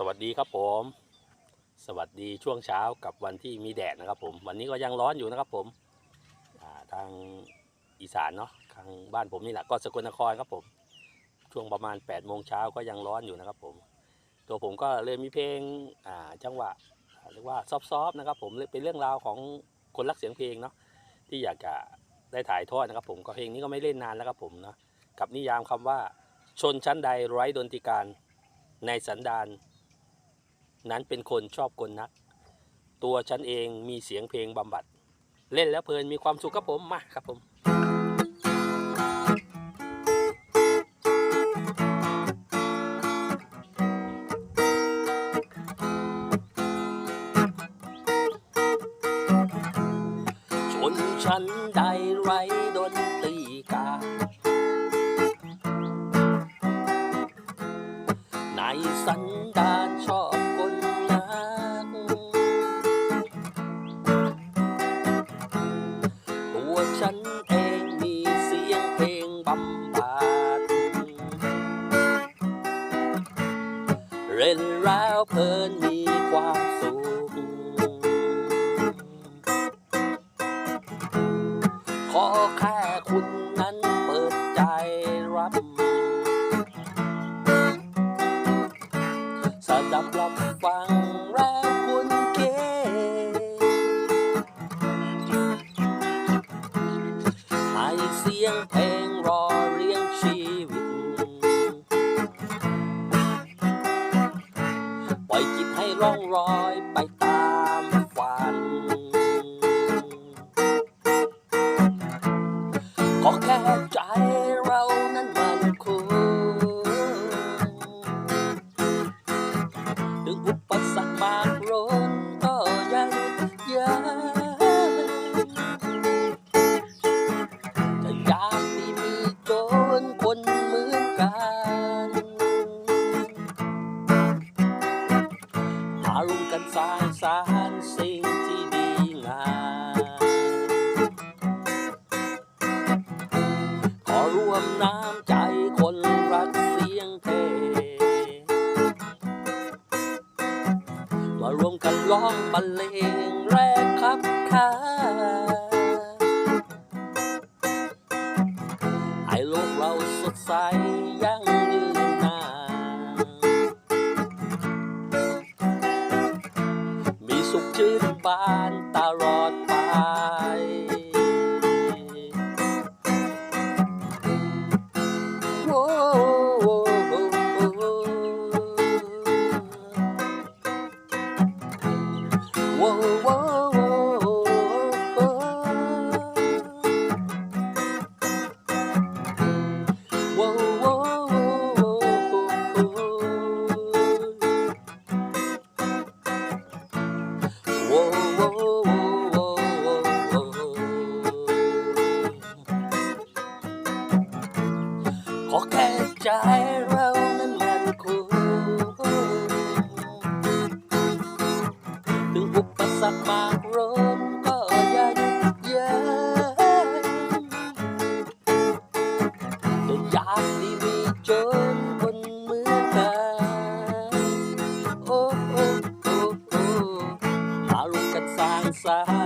สวัสดีครับผม สวัสดีช่วงเช้ากับวันที่มีแดดนะครับผม วันนี้ก็ยังร้อนอยู่นะครับผมาทางอีสานเนาะทางบ้านผมนี่แหละก็สกลนครครับผม ช่วงประมาณ8ปดโมงเช้าก็ยังร้อนอยู่นะครับผม ตัวผมก็เลยมีเพลงอ่าจังหวะเรียกว่าซอฟๆนะครับผมเป็นเรื่องราวของคนรักเสียงเพลงเนาะที่อยากจะได้ถ่ายทอดนะครับผมก็เพลงนี้ก็ไม่เล่นนานแล้วครับผมเนาะกับนิยามคำว่าชนชั้นใดไร้ดนตรีการในสันดาน นั้นเป็นคนชอบกลนัก ตัวฉันเองมีเสียงเพลงบำบัด เล่นแล้วเพลินมีความสุขครับผมมาครับผมนฉันใดได อแค่คุณนั้นเปิดใจรับสดับรับฟังแล้วคุณเกให้เสียงเพลงรอเรียงชีวิต ปล่อยจิตให้ล่องรอยไป มารุมกันสร้างสรรค์สิ่งที่ดีงามขอร่วมน้ำใจคนรักเสียงเพลงมารวมกันร้องบรรเลงแรกครับค่าให้โลกเราสดใส ชื่อบานตลอดไป อแค่ใจเรานั้นมันคงถึงอุปสรรคมากร้นก็อย่าหยุดยั้งจะอยากที่มีจนคนเมือกันโอ้โอ้โอ้โอ้มาร่วมกันสร้างสรรค์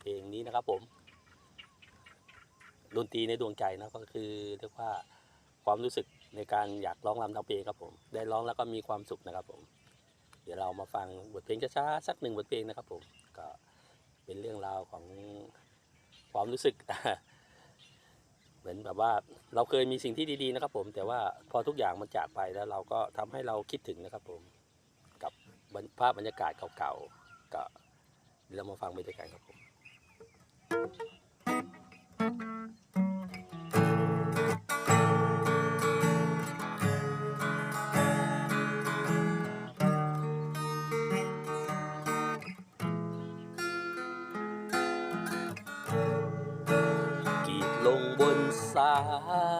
เพลงนี้นะครับผมดนตรีในดวงใจนะก็คือเรียกว่าความรู้สึกในการอยากร้องรำทำเพลงครับผม ได้ร้องแล้วก็มีความสุขนะครับผม เดี๋ยวเรามาฟังบทเพลงช้าๆสักหนึ่งบทเพลงนะครับผมก็เป็นเรื่องราวของความรู้สึก เหมือนแบบว่าเราเคยมีสิ่งที่ดีๆนะครับผม แต่ว่าพอทุกอย่างมันจากไปแล้วเราก็ทำให้เราคิดถึงนะครับผม กับภาพบรรยากาศเก่าๆก็เดี๋ยวเรามาฟังไปด้วยกันครับผม ลงบนสา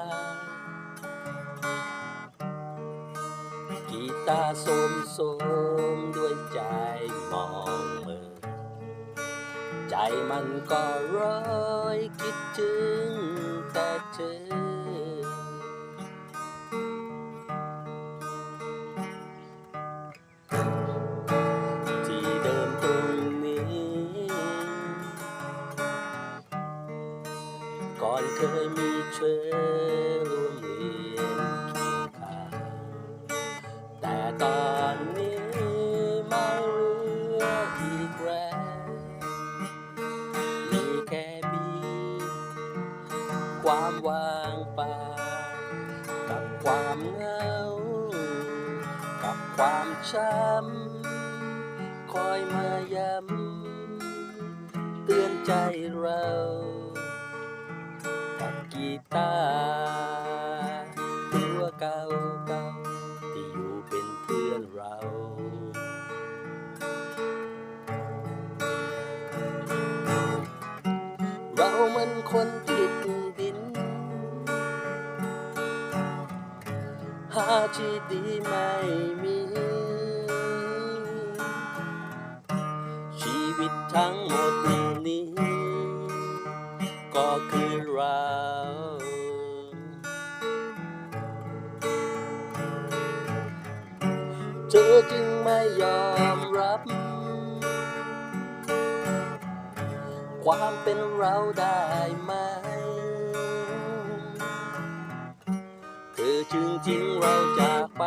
ยกีตาร์โสมสมด้วยใจมองมือ ใจมันก็ร้อยคิดถึงแต่เธอ ที่เดิมตรงนี้ ก่อนเคยมีเธอ ช้ำคอยมาย้ำเตือนใจเรากับกีตาร์ตัวเก่าเก่าที่อยู่เป็นเพื่อนเราเรามันคนติดดิน หาที่ดีไม่มี ทั้งหมดนี้ ก็คือเรา เธอจึงไม่ยอมรับ ความเป็นเราได้ไหม เธอจึงทิ้งเราจากไป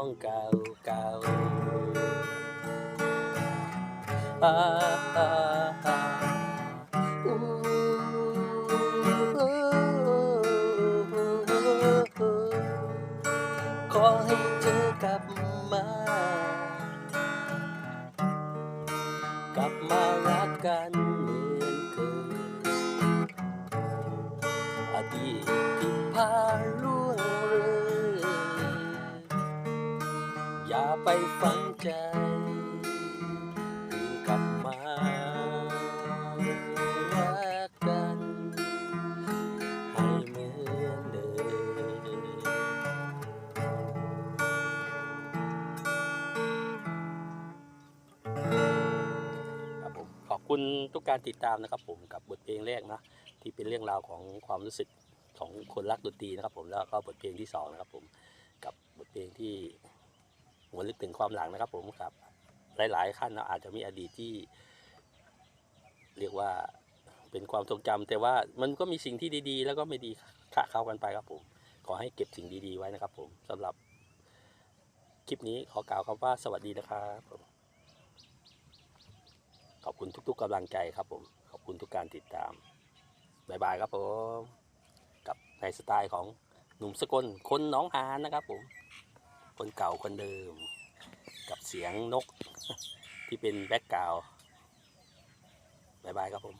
ในห้อง ไปฝังใจคืนกลับมารักกัน ให้เหมือนเดิมครับผมขอบคุณทุกการติดตามนะครับผมกับบทเพลงแรกนะ ที่เป็นเรื่องราวของความรู้สึกของคนรักดนตรีนะครับผมแล้วก็บทเพลงที่สองนะครับผมกับบทเพลงที่ หวนลึกถึงความหลังนะครับ ผมครับ หลาย ๆ ขั้นเราอาจจะมีอดีตที่ เรียกว่าเป็นความทรงจำแต่ว่ามันก็มีสิ่งที่ดี ๆ แล้วก็ไม่ดีคะเข้ากันไปครับผม ขอให้เก็บสิ่งดีๆไว้นะครับ ผมสำหรับคลิปนี้ขอกล่าวคำว่าสวัสดีนะครับขอบคุณทุก ๆกำลังใจครับผม ขอบคุณทุกการติดตามบายบายครับผม กับในสไตล์ของหนุ่มสกลคนน้องหานนะครับผม คนเก่าคนเดิม กับเสียงนกที่เป็นแบ็กกราวบายบายครับผม